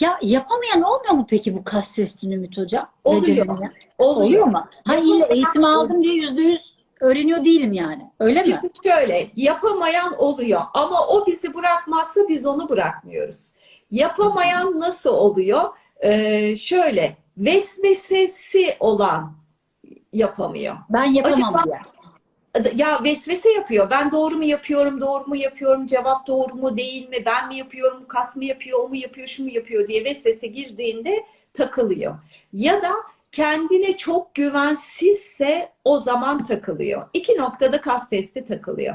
Ya yapamayan olmuyor mu peki bu kas testini Ümit Hocam? Oluyor. Oluyor. Oluyor mu? İlla Yapamayan eğitim aldım diye yüzde yüz öğreniyor değilim yani. Öyle mi? Çünkü şöyle yapamayan oluyor ama o bizi bırakmazsa biz onu bırakmıyoruz. Yapamayan nasıl oluyor? Ee, şöyle vesvesesi olan yapamıyor. Ben yapamam Acaba- diye. Ya vesvese yapıyor. Ben doğru mu yapıyorum, doğru mu yapıyorum, cevap doğru mu değil mi, ben mi yapıyorum, kas mı yapıyor, o mu yapıyor, şu mu yapıyor diye vesvese girdiğinde takılıyor. Ya da kendine çok güvensizse o zaman takılıyor. İki noktada kas testi takılıyor.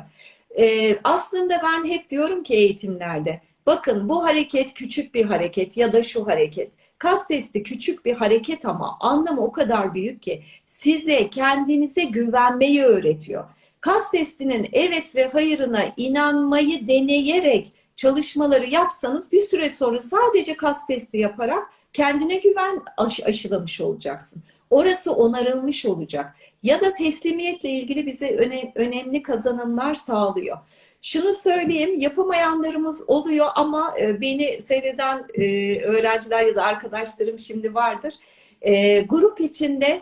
Ee, aslında ben hep diyorum ki eğitimlerde, bakın bu hareket küçük bir hareket ya da şu hareket. Kas testi küçük bir hareket ama anlamı o kadar büyük ki size kendinize güvenmeyi öğretiyor. Kas testinin evet ve hayırına inanmayı deneyerek çalışmaları yapsanız bir süre sonra sadece kas testi yaparak kendine güven aş- aşılamış olacaksın. Orası onarılmış olacak. Ya da teslimiyetle ilgili bize öne- önemli kazanımlar sağlıyor. Şunu söyleyeyim, yapamayanlarımız oluyor ama e, beni seyreden e, öğrenciler ya da arkadaşlarım şimdi vardır. E, grup içinde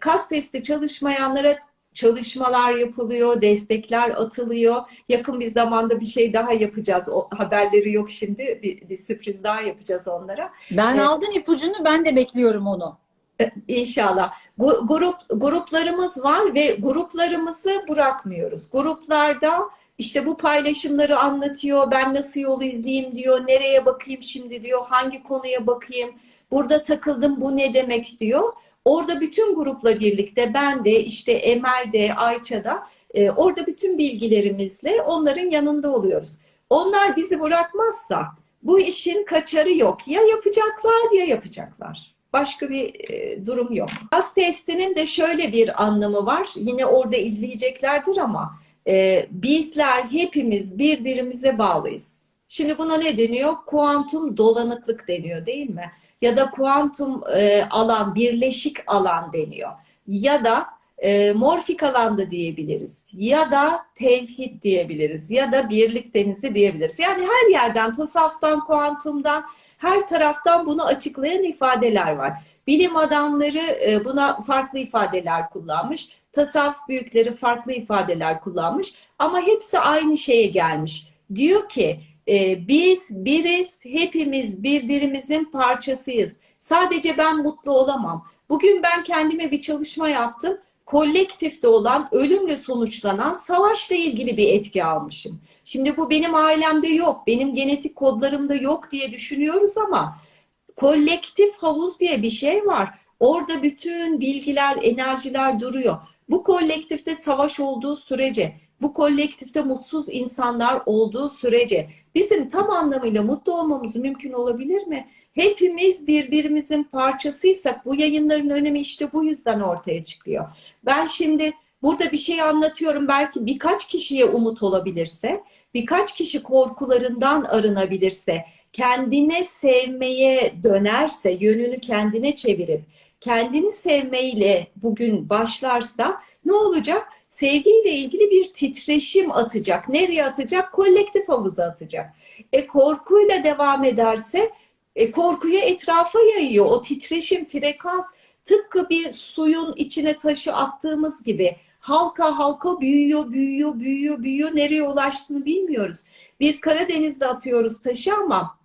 kas testi çalışmayanlara çalışmalar yapılıyor, destekler atılıyor. Yakın bir zamanda bir şey daha yapacağız. O haberleri yok şimdi. Bir, bir sürpriz daha yapacağız onlara. Ben Evet. aldım ipucunu ben de bekliyorum onu. İnşallah. Gu- Grup gruplarımız var ve gruplarımızı bırakmıyoruz. Gruplarda işte bu paylaşımları anlatıyor. Ben nasıl yolu izleyeyim diyor. Nereye bakayım şimdi diyor. Hangi konuya bakayım? Burada takıldım bu ne demek diyor. Orada bütün grupla birlikte ben de işte Emel de Ayça da e, orada bütün bilgilerimizle onların yanında oluyoruz. Onlar bizi bırakmazsa bu işin kaçarı yok. Ya yapacaklar ya yapacaklar. Başka bir e, durum yok. Kas testinin de şöyle bir anlamı var. Yine orada izleyeceklerdir ama e, bizler hepimiz birbirimize bağlıyız. Şimdi buna ne deniyor? Kuantum dolanıklık deniyor değil mi? Ya da kuantum e, alan, birleşik alan deniyor. Ya da e, morfik alanda diyebiliriz. Ya da tevhid diyebiliriz. Ya da birlik denizi diyebiliriz. Yani her yerden, tasavvuftan, kuantumdan, her taraftan bunu açıklayan ifadeler var. Bilim adamları e, buna farklı ifadeler kullanmış. Tasavvuf büyükleri farklı ifadeler kullanmış. Ama hepsi aynı şeye gelmiş. Diyor ki e, biz biriz, hepimiz birbirimizin parçasıyız. Sadece ben mutlu olamam. Bugün ben kendime bir çalışma yaptım. Kolektifte olan, ölümle sonuçlanan savaşla ilgili bir etki almışım. Şimdi bu benim ailemde yok, benim genetik kodlarımda yok diye düşünüyoruz ama kolektif havuz diye bir şey var. Orada bütün bilgiler, enerjiler duruyor. Bu kolektifte savaş olduğu sürece, bu kolektifte mutsuz insanlar olduğu sürece bizim tam anlamıyla mutlu olmamız mümkün olabilir mi? Hepimiz birbirimizin parçasıysak bu yayınların önemi işte bu yüzden ortaya çıkıyor. Ben şimdi burada bir şey anlatıyorum belki birkaç kişiye umut olabilirse, birkaç kişi korkularından arınabilirse, kendine sevmeye dönerse, yönünü kendine çevirip kendini sevmeyle bugün başlarsa ne olacak? Sevgiyle ilgili bir titreşim atacak. Nereye atacak? Kolektif havuza atacak. E korkuyla devam ederse e, korkuyu etrafa yayıyor. O titreşim, frekans tıpkı bir suyun içine taşı attığımız gibi halka halka büyüyor, büyüyor, büyüyor, büyüyor. Nereye ulaştığını bilmiyoruz. Biz Karadeniz'de atıyoruz taşı ama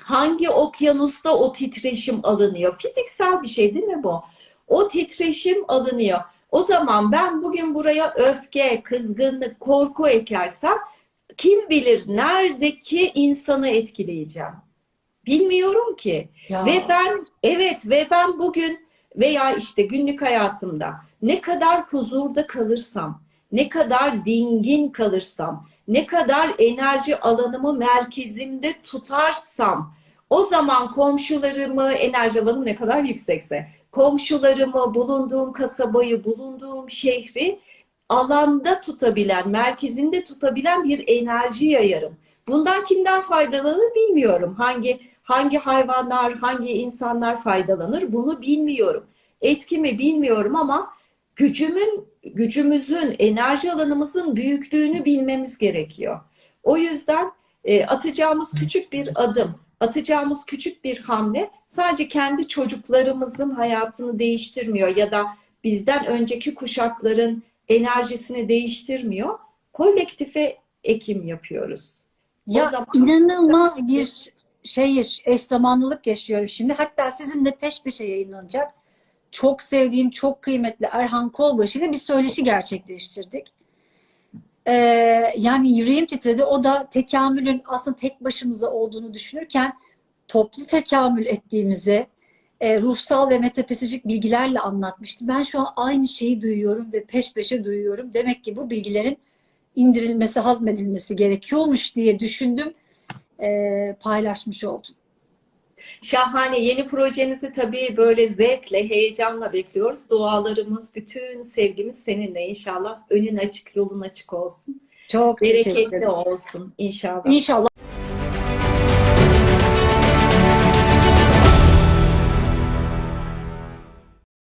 hangi okyanusta o titreşim alınıyor? Fiziksel bir şey değil mi bu? O titreşim alınıyor. O zaman ben bugün buraya öfke, kızgınlık, korku ekersem kim bilir neredeki insanı etkileyeceğim? Bilmiyorum ki. Ya. Ve ben evet ve ben bugün veya işte günlük hayatımda ne kadar huzurda kalırsam, ne kadar dingin kalırsam, ne kadar enerji alanımı merkezimde tutarsam o zaman komşularımı, enerji alanım ne kadar yüksekse, komşularımı, bulunduğum kasabayı, bulunduğum şehri alanda tutabilen, merkezinde tutabilen bir enerji yayarım. Bundan kimden faydalanır bilmiyorum. Hangi hangi hayvanlar, hangi insanlar faydalanır bunu bilmiyorum. Etkimi bilmiyorum ama gücümün, gücümüzün, enerji alanımızın büyüklüğünü bilmemiz gerekiyor. O yüzden e, atacağımız küçük bir adım. Atacağımız küçük bir hamle sadece kendi çocuklarımızın hayatını değiştirmiyor ya da bizden önceki kuşakların enerjisini değiştirmiyor. Kolektife ekim yapıyoruz. Ya zaman- inanılmaz bir şey eş zamanlılık yaşıyorum şimdi. Hatta sizinle peş peşe yayınlanacak. Çok sevdiğim, çok kıymetli Erhan Kolbaşı ile bir söyleşi gerçekleştirdik. Ee, yani yüreğim titredi. O da tekamülün aslında tek başımıza olduğunu düşünürken toplu tekamül ettiğimizi e, ruhsal ve metafizik bilgilerle anlatmıştı. Ben şu an aynı şeyi duyuyorum ve peş peşe duyuyorum. Demek ki bu bilgilerin indirilmesi, hazmedilmesi gerekiyormuş diye düşündüm. Ee, paylaşmış oldum. Şahane. Yeni projenizi tabii böyle zevkle, heyecanla bekliyoruz. Dualarımız, bütün sevgimiz seninle inşallah. Önün açık, yolun açık olsun. Çok teşekkür Bereketli ederim. olsun inşallah. İnşallah